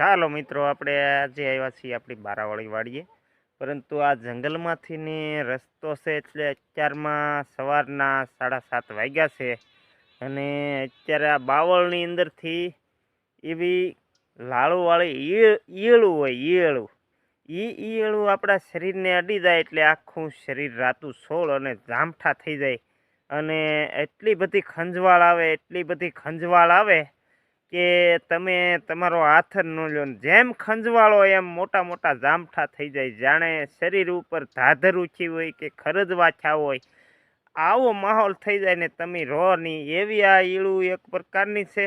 ચાલો મિત્રો, આપણે આજે આવ્યા છીએ આપણી બારાવાળી વાડીએ. પરંતુ આ જંગલમાંથી ને રસ્તો છે એટલે અત્યારમાં સવારના સાડા સાત વાગ્યા છે. અને અત્યારે આ બાવળની અંદરથી એવી લાળુવાળી ઈય ઈયળું હોય, ઈયળું. એ ઈયળું આપણા શરીરને અડી જાય એટલે આખું શરીર રાતું સોળ અને જામઠા થઈ જાય. અને એટલી બધી ખંજવાળ આવે, એટલી બધી ખંજવાળ આવે કે તમે તમારો હાથ નો લો જેમ ખંજવાળો એમ મોટા મોટા જામઠા થઈ જાય. જાણે શરીર ઉપર ધાધર ઊંચી હોય કે ખરજવા વાછા હોય. આવો માહોલ થઈ જાય ને તમે રો નહીં. એવી આ ઈળું એક પ્રકારની છે.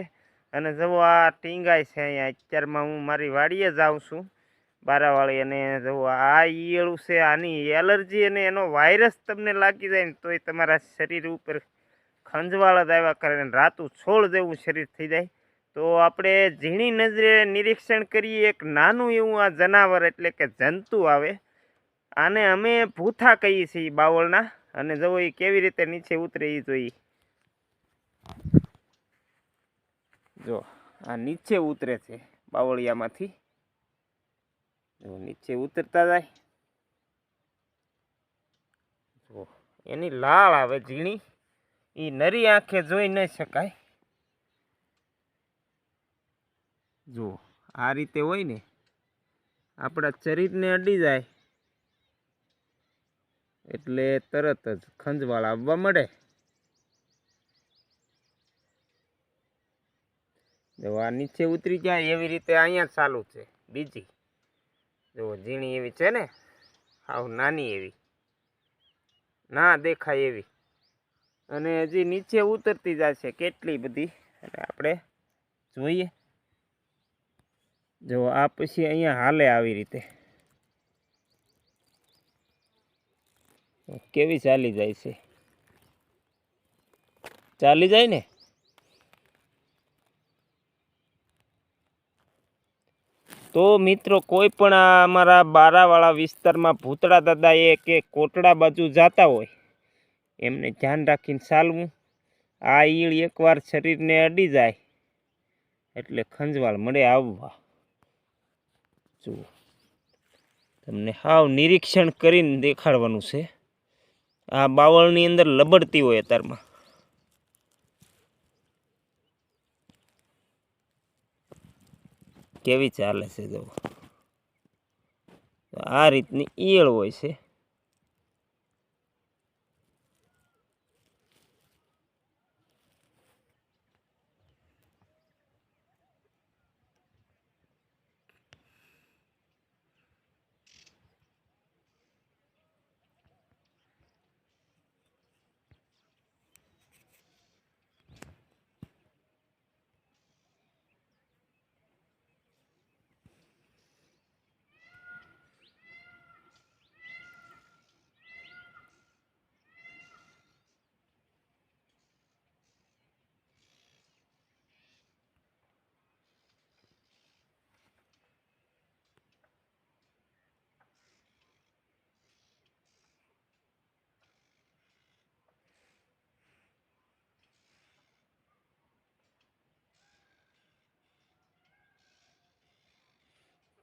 અને જવો આ ટીંગાય છે અહીંયા. અત્યારમાં હું મારી વાડીએ જાઉં છું. બારાવાળી અને જવો આ ઈયળું છે. આની એલર્જી અને એનો વાયરસ તમને લાગી જાય ને તોય તમારા શરીર ઉપર ખંજવાળ જ આવ્યા કરે ને રાતું છોડ જેવું શરીર થઈ જાય. તો આપણે ઝીણી નજરે નિરીક્ષણ કરીએ, એક નાનું એવું આ જનાવર એટલે કે જંતુ આવે. આને અમે ભૂથા કહીએ છીએ બાવળના, અને જવો એ કેવી રીતે નીચે ઉતરે એ જોઈએ જો, આ નીચે ઉતરે છે બાવળિયામાંથી. જો, નીચે ઉતરતા જાય. જો, એની લાળ આવે ઝીણી. એ નરી આંખે જોઈ ન શકાય. જો, આ રીતે હોય ને, આપણા શરીરને અડી જાય. એટલે તરત જ ખંજવાળ આવવા મળે. જો, આ નીચે ઉતરી જાય, એવી રીતે અહીંયા ચાલુ છે. બીજી, જો, ઝીણી એવી છે ને આવ નાની એવી. ના દેખાય એવી. અને હજી નીચે ઉતરતી જાય છે કેટલી બધી? એટલે આપણે જોઈએ. જો આ પછી અહીંયા હાલે આવી રીતે. કેવી ચાલી જાય છે? ચાલી જાય ને? તો મિત્રો કોઈ પણ અમારા બારાવાળા વિસ્તારમાં ભૂતળા દાદા એ કે કોટડા બાજુ જતા હોય, એમને ધ્યાન રાખીને ચાલવું. આ ઈળ એકવાર શરીરને અડી જાય, એટલે ખંજવાળ મળે આવવા. જુઓ. તમને હાવ નિરીક્ષણ કરીને દેખાડવાનું છે. આ બાવળની અંદર લબડતી હોય અત્યારમાં કેવી ચાલે છે જો આ રીતની ઈયળ હોય છે.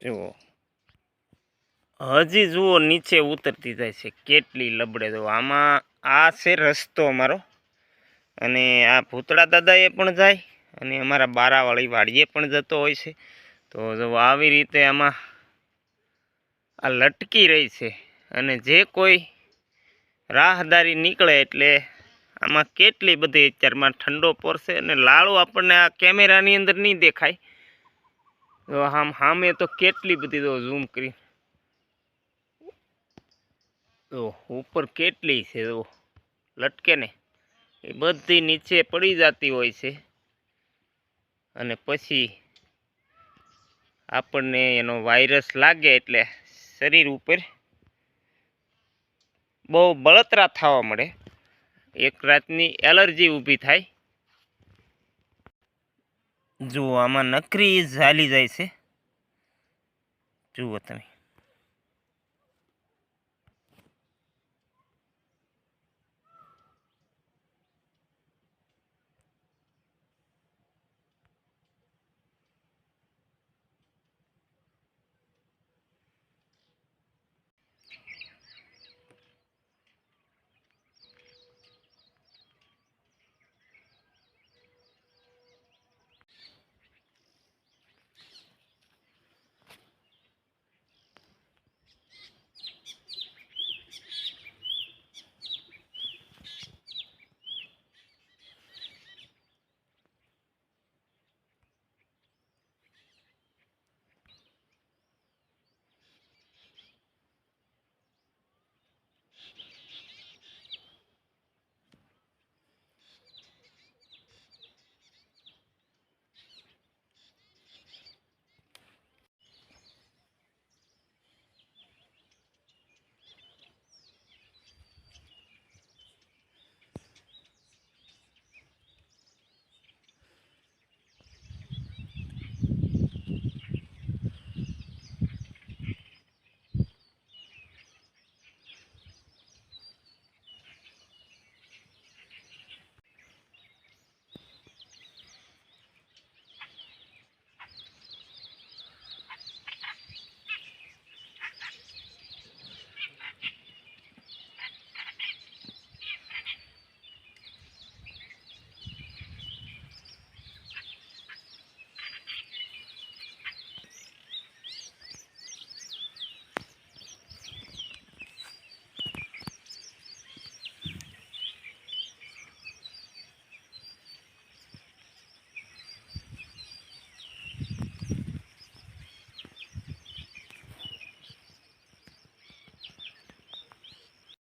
જુઓ. હજી જુઓ, નીચે ઉતરતી જાય છે. કેટલી લબડે જુઓ. આમાં, આ છે રસ્તો અમારો. અને આ ભૂતળા દાદાએ પણ જાય અને અમારા બારાવાળી વાડીએ પણ જતો હોય છે. તો જો આવી રીતે આમાં આ લટકી રહી છે. અને જે કોઈ રાહદારી નીકળે એટલે આમાં કેટલી બધી અત્યારમાં ઠંડો પોરશે અને લાળો આપણને આ કેમેરાની અંદર નહીં દેખાય. આમ સામે તો કેટલી બધી તો ઝૂમ કરી. તો ઉપર કેટલી છે તો લટકે ને. એ બધી નીચે પડી જતી હોય છે. અને પછી આપણને એનો વાયરસ લાગે એટલે શરીર ઉપર બહુ બળતરા થવા મળે. એક રાતની એલર્જી ઊભી થાય. જુઓ આમાં નકરી ઝાલી જાય છે. જુઓ તમે.